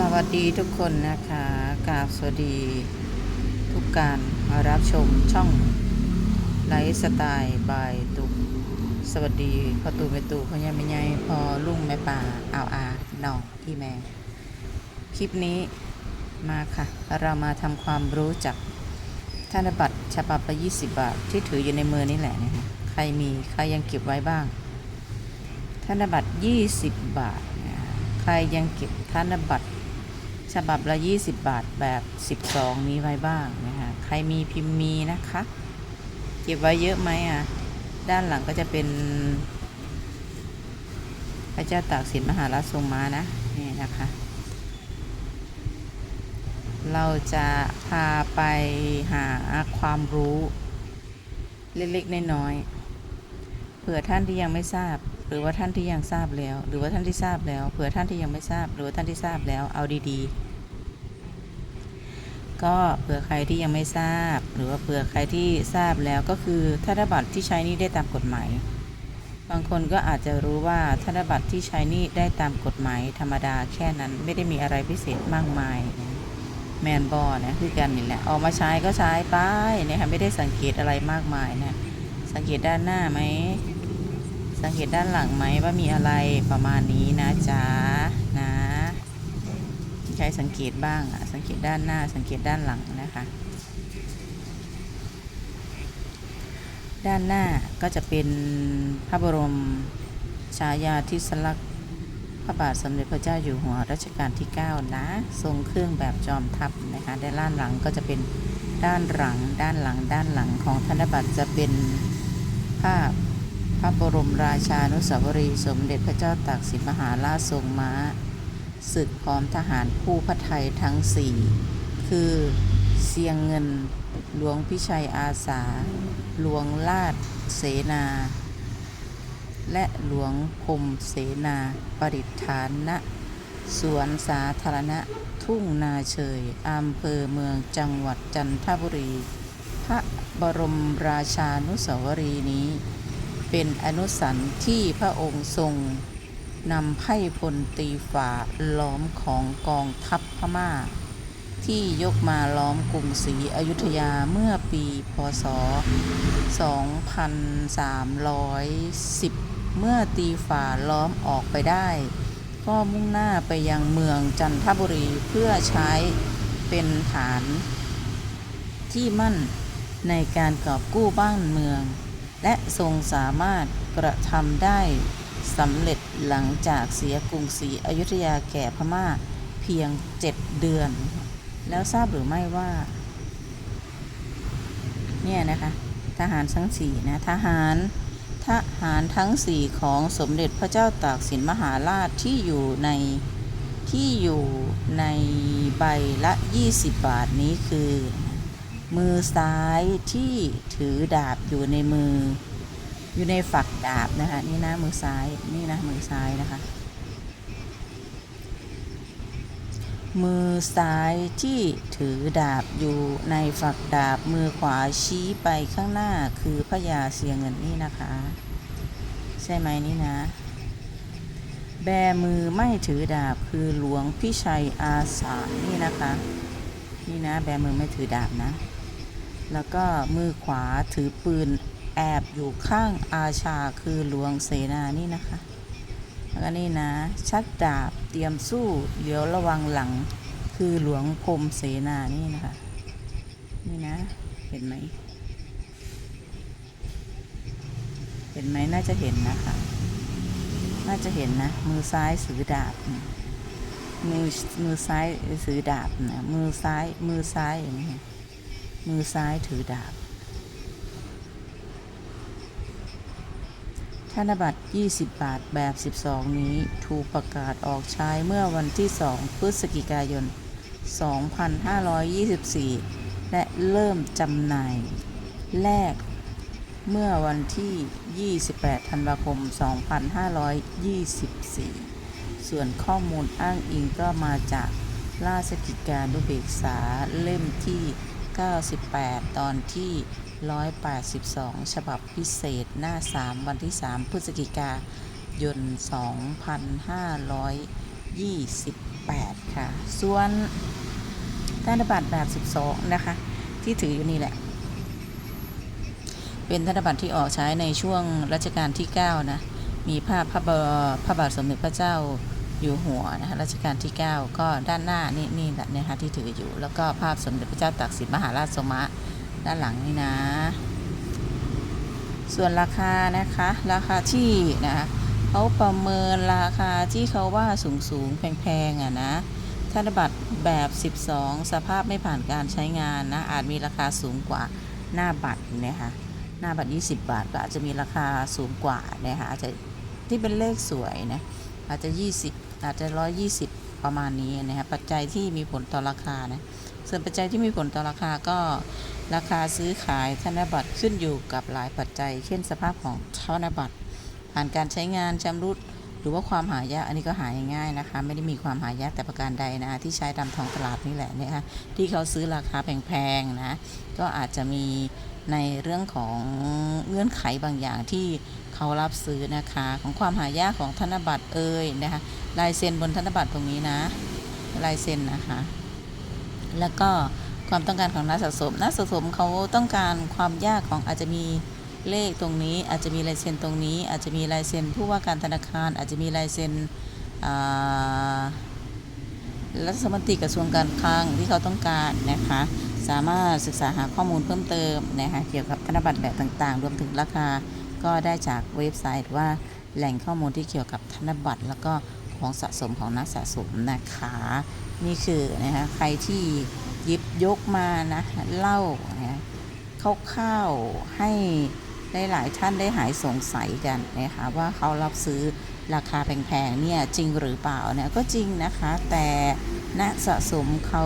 สวัสดีทุกคนนะคะกราบสวัสดีทุกการรับชมช่องไลฟ์สไตล์บายตุก สวัสดีพอตู่แม่ตู่พ่อใหญ่แม่ใหญ่พอลุ่งแม่ป่าอาวอาน้องอีแม่ คลิปนี้มาค่ะ เรามาทำความรู้จักธนบัตรฉบับละ20 บาท ที่ถืออยู่ในมือนี่แหละนะคะใครมีใครยังเก็บไว้บ้าง ธนบัตร 20 บาทนะคะใครยังเก็บธนบัตร ฉบับละ 20 บาทแบบ 12 นี้ไว้บ้างนะคะใครมีพิมพ์มีนะคะ เก็บไว้เยอะไหมอะ ด้านหลังก็จะเป็น พระเจ้าตากสินมหาราชทรงม้านะนี่นะคะ เราจะพาไปหาความรู้ เล็กๆน้อยๆเผื่อท่านที่ยังไม่ทราบ หรือว่าท่านที่ยังทราบแล้ว หรือว่าท่านที่ทราบแล้ว เผื่อท่านที่ยังไม่ทราบ หรือว่าท่านที่ทราบแล้ว เอาดีๆ ก็เผื่อใครที่ยังไม่ทราบ หรือว่าเผื่อใครที่ทราบแล้วก็คือธนบัตรที่ใช้นี่ได้ตามกฎหมาย บางคนก็อาจจะรู้ว่าธนบัตรที่ใช้นี่ได้ตามกฎหมายธรรมดาแค่นั้นไม่ได้มีอะไรพิเศษมากมายแมนบอนะคือกันนี่แหละออกมาใช้ก็ใช้ไปนะคะไม่ได้สังเกตอะไรมากมายนะสังเกตด้านหน้าไหม สังเกตด้านหลังไหมว่ามีอะไรประมาณนี้นะจ๊ะนะ ใช้สังเกตบ้างอะสังเกตด้านหน้าสังเกตด้านหลังนะคะ ด้านหน้าก็จะเป็นพระบรมฉายาธิสลักษณ์พระบาทสมเด็จพระเจ้าอยู่หัวรัชกาลที่ 9 นะ ทรงเครื่องแบบจอมทัพนะคะ ด้านหลังก็จะเป็นด้านหลัง ด้านหลัง ด้านหลังของธนบัตรจะเป็นภาพ ระบรมราชานุสาวรีย์สมเด็จพระเจ้าตากสินมหาราชทรงม้าศึกพร้อมทหารผู้พระไทยทั้งสี่คือเสียงเงินหลวงพิชัยอาสา หลวงลาดเสนา และหลวงพมเสนาปริฐานณสวนสาธารณะทุ่งนาเฉยอำเภอเมืองจังหวัดจันทบุรี พระบรมราชานุสาวรีย์นี้ เป็นอนุสันที่พระองค์ทรงนำไพ่พลตีฝ่าล้อมของกองทัพพม่า ที่ยกมาล้อมกรุงศรีอยุธยาเมื่อปีพศ 2310 เมื่อตีฝ่าล้อมออกไปได้ ก็มุ่งหน้าไปยังเมืองจันทบุรีเพื่อใช้เป็นฐานที่มั่นในการกอบกู้บ้านเมือง และทรงสามารถกระทำได้สำเร็จหลังจากเสียกรุงศรีอยุธยาแก่พม่าเพียงเจ็ดเดือน แล้วทราบหรือไม่ว่า เนี่ยนะคะ ทหารทั้งสี่นะ ทหาร ทหารทั้งสี่ของสมเด็จพระเจ้าตากสินมหาราชที่อยู่ในที่อยู่ในใบละ 20 บาทนี้คือ มือซ้ายที่ถือดาบอยู่ในมือ อยู่ในฝักดาบนะคะนี่นะมือซ้ายนี่นะมือซ้ายนะคะ มือซ้ายที่ถือดาบอยู่ในฝักดาบมือขวาชี้ไปข้างหน้าคือพระยาเสียเงินนี่นะคะ ใช่ไหมนี่นะ แบมือไม่ถือดาบคือหลวงพิชัยอาสานี่นะคะนี่นะแบมือไม่ถือดาบนะ แล้วก็มือขวาถือปืนแอบอยู่ข้างอาชาคือหลวงเสนานี่นะคะ แล้วก็นี่นะ ชักดาบเตรียมสู้เดี๋ยวระวังหลังคือหลวงพรมเสนานี่นะคะ นี่นะ เห็นไหม เห็นไหมน่าจะเห็นนะคะ น่าจะเห็นนะ มือซ้ายถือดาบ มือมือซ้ายถือดาบนะมือซ้ายมือซ้ายอย่างนี้ มือซ้ายถือดาบ ธนบัตร 20 บาทแบบ 12 นี้ถูกประกาศออกใช้เมื่อวันที่ 2 พฤศจิกายน 2524 และเริ่มจำหน่ายแรกเมื่อวันที่ 28 ธันวาคม 2524 ส่วนข้อมูลอ้างอิงก็มาจากราชกิจการนุเบกษาเล่มที่ 98 ตอนที่ 182 ฉบับพิเศษหน้า 3 วันที่ 3 พฤศจิกายน 2,528 ค่ะ ส่วนธนบัตรแบบ 12 นะคะ ที่ถืออยู่นี่แหละ เป็นธนบัตรที่ออกใช้ในช่วงรัชกาลที่ 9 นะ มีภาพพระบาทสมเด็จพระเจ้า อยู่หัวนะคะรัชกาลที่ 9 ก็ด้านหน้านี่นี่แหละนะคะที่ถืออยู่ แล้วก็ภาพสมเด็จพระเจ้าตากสินมหาราชสมะด้านหลังนี่นะ ส่วนราคานะคะ ราคาที่นะคะเขาประเมินราคาที่เขาว่าสูงสูงๆแพงๆอะนะธนบัตรแบบ 12 สภาพไม่ผ่านการใช้งานนะ อาจมีราคาสูงกว่าหน้าบัตรนะคะหน้าบัตร 20 บาทก็อาจจะมีราคาสูงกว่านะคะอาจจะที่เป็นเลขสวยนะ อาจจะ 20 อาจจะ 120 ประมาณนี้นะคะปัจจัยที่มีผลต่อราคานะส่วนปัจจัยที่มีผลต่อราคาก็ราคาซื้อขายธนบัตรขึ้นอยู่กับหลายปัจจัย เช่นสภาพของธนบัตร ผ่านการใช้งานชำรุดหรือว่าความหายากอันนี้ก็หายง่ายนะคะ ไม่ได้มีความหายากแต่ประการใดนะคะที่ใช้ตามทองตลาดนี่แหละนะคะที่เขาซื้อราคาแพงๆนะก็อาจจะมีในเรื่องของเงื่อนไขบางอย่างที่ เขารับซื้อนะคะ ของความหายากของธนบัตรเอ่ยนะคะ ลายเซ็นบนธนบัตรตรงนี้นะ ลายเซ็นนะคะ แล้วก็ความต้องการของนักสะสมนักสะสมเขาต้องการความยากของอาจจะมีเลขตรงนี้ อาจจะมีลายเซ็นตรงนี้ อาจจะมีลายเซ็นผู้ว่าการธนาคาร อาจจะมีลายเซ็นรัฐมนตรีกระทรวงการคลังที่เขาต้องการนะคะ สามารถศึกษาหาข้อมูลเพิ่มเติมนะคะเกี่ยวกับธนบัตรแบบต่างๆ รวมถึงราคา ก็ได้จากเว็บไซต์ว่าแหล่งข้อมูลที่เกี่ยวกับธนบัตร แล้วก็ของสะสมของนักสะสมนะคะ นี่คือนะคะใครที่ยิบยกมานะเล่านะคร่าวๆให้ได้หลายท่านได้หายสงสัยกันนะคะว่าเขารับซื้อราคาแพงๆเนี่ยจริงหรือเปล่าเนี่ยก็จริงนะคะ แต่นักสะสมเขา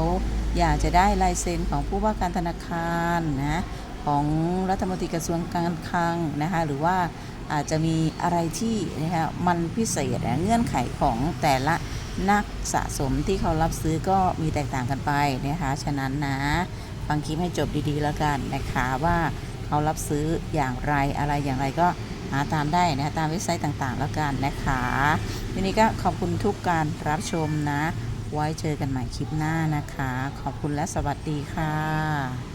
อยากจะได้ลายเซ็นของผู้ว่าการธนาคารนะ ของรัฐมนตรีกระทรวงการคลังนะคะหรือว่าอาจจะมีอะไรที่นะคะมันพิเศษเงื่อนไขของแต่ละนักสะสมที่เขารับซื้อก็มีแตกต่างกันไปนะคะฉะนั้นนะฟังคลิปให้จบดีๆแล้วกันนะคะว่าเขารับซื้ออย่างไรอะไรอย่างไรก็หาตามได้นะตามเว็บไซต์ต่างๆแล้วกันนะคะทีนี้ก็ขอบคุณทุกการรับชมนะ ไว้เจอกันใหม่คลิปหน้านะคะ ขอบคุณและสวัสดีค่ะ